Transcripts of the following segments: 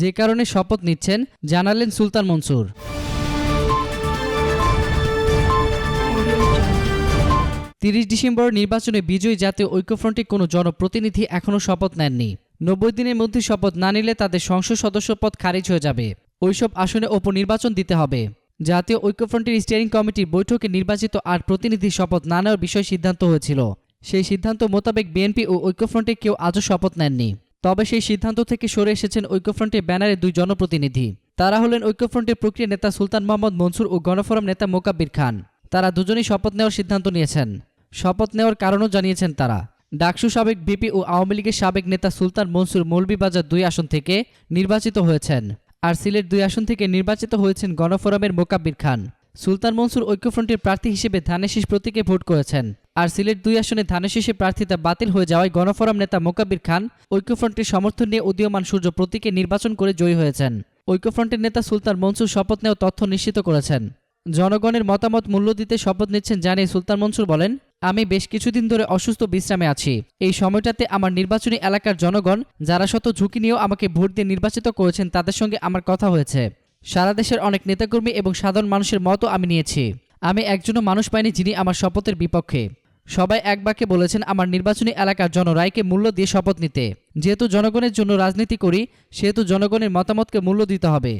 যে কারণে শপথ নিচ্ছেন, জানালেন সুলতান মনসুর। তিরিশ ডিসেম্বর নির্বাচনে বিজয়ী জাতীয় ঐক্যফ্রন্টের কোনো জনপ্রতিনিধি এখনও শপথ নেননি। নব্বই দিনের মধ্যে শপথ না নিলে তাদের সংসদ সদস্য পদ খারিজ হয়ে যাবে। ওইসব আসনে উপনির্বাচন দিতে হবে। জাতীয় ঐক্যফ্রন্টের স্টিয়ারিং কমিটির বৈঠকে নির্বাচিত আট প্রতিনিধি শপথ না নেওয়ার বিষয়ে সিদ্ধান্ত হয়েছিল। সেই সিদ্ধান্ত মোতাবেক বিএনপি ও ঐক্যফ্রন্টে কেউ আজও শপথ নেননি। তবে সেই সিদ্ধান্ত থেকে সরে এসেছেন ঐক্যফ্রন্টের ব্যানারে দুই জনপ্রতিনিধি। তারা হলেন ঐক্যফ্রন্টের প্রক্রিয়া নেতা সুলতান মোহাম্মদ মনসুর ও গণফোরাম নেতা মোকাব্বির খান। তারা দুজনেই শপথ নেওয়ার সিদ্ধান্ত নিয়েছেন। শপথ নেওয়ার কারণও জানিয়েছেন তারা। ডাকসু সাবেক বিপি ও আওয়ামী লীগের সাবেক নেতা সুলতান মনসুর মৌলভীবাজার দুই আসন থেকে নির্বাচিত হয়েছেন আর সিলেট দুই আসন থেকে নির্বাচিত হয়েছেন গণফোরামের মোকাব্বির খান। সুলতান মনসুর ঐক্যফ্রন্টের প্রার্থী হিসেবে ধানেশিস প্রতীকে ভোট করেছেন। আর সিলেট দুই আসনে ধানেশিসের প্রার্থিতা বাতিল হয়ে যাওয়ায় গণফোরাম নেতা মোকাবির খান ঐক্যফ্রন্টের সমর্থন নিয়ে উদীয়মান সূর্য প্রতীকে নির্বাচন করে জয়ী হয়েছেন। ঐক্যফ্রন্টের নেতা সুলতান মনসুর শপথ নেওয়া তথ্য নিশ্চিত করেছেন। জনগণের মতামত মূল্য দিতে শপথ নিচ্ছেন জানিয়ে সুলতান মনসুর বলেন, আমি বেশ কিছুদিন ধরে অসুস্থ বিশ্রামে আছি। এই সময়টাতে আমার নির্বাচনী এলাকার জনগণ, যারা শত ঝুঁকি নিয়েও আমাকে ভোট দিয়ে নির্বাচিত করেছেন, তাদের সঙ্গে আমার কথা হয়েছে। সারা দেশের অনেক নেতাকর্মী এবং সাধারণ মানুষের মতও আমি নিয়েছি। আমি একজনও মানুষ পাইনি যিনি আমার শপথের বিপক্ষে। সবাই এক বাক্যে বলেছেন, আমার নির্বাচনী এলাকার জনরায়কে মূল্য দিয়ে শপথ নিতে। যেহেতু জনগণের জন্য রাজনীতি করি, সেহেতু জনগণের মতামতকে মূল্য দিতে হবে।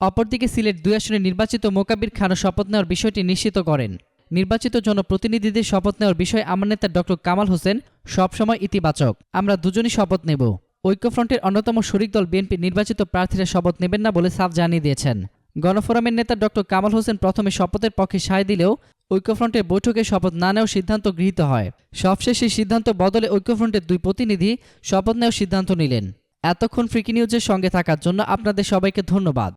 অপরদিকে সিলেট দুই আসনে নির্বাচিত মোকাবির খানও শপথ নেওয়ার বিষয়টি নিশ্চিত করেন। নির্বাচিত জনপ্রতিনিধিদের শপথ নেওয়ার বিষয়ে আমার নেতা ডক্টর কামাল হোসেন সবসময় ইতিবাচক। আমরা দুজনই শপথ নেব। ঐক্যফ্রন্টের অন্যতম শরিক দল বিএনপি নির্বাচিত প্রার্থীরা শপথ নেবেন না বলে সাফ জানিয়ে দিয়েছেন। গণফোরামের নেতা ডক্টর কামাল হোসেন প্রথমে শপথের পক্ষে সায় দিলেও ঐক্যফ্রন্টের বৈঠকে শপথ না নেওয়ার সিদ্ধান্ত গৃহীত হয়। সবশেষে সিদ্ধান্ত বদলে ঐক্যফ্রন্টের দুই প্রতিনিধি শপথ নেওয়ার সিদ্ধান্ত নিলেন। এতক্ষণ ফ্রিকি নিউজের সঙ্গে থাকার জন্য আপনাদের সবাইকে ধন্যবাদ।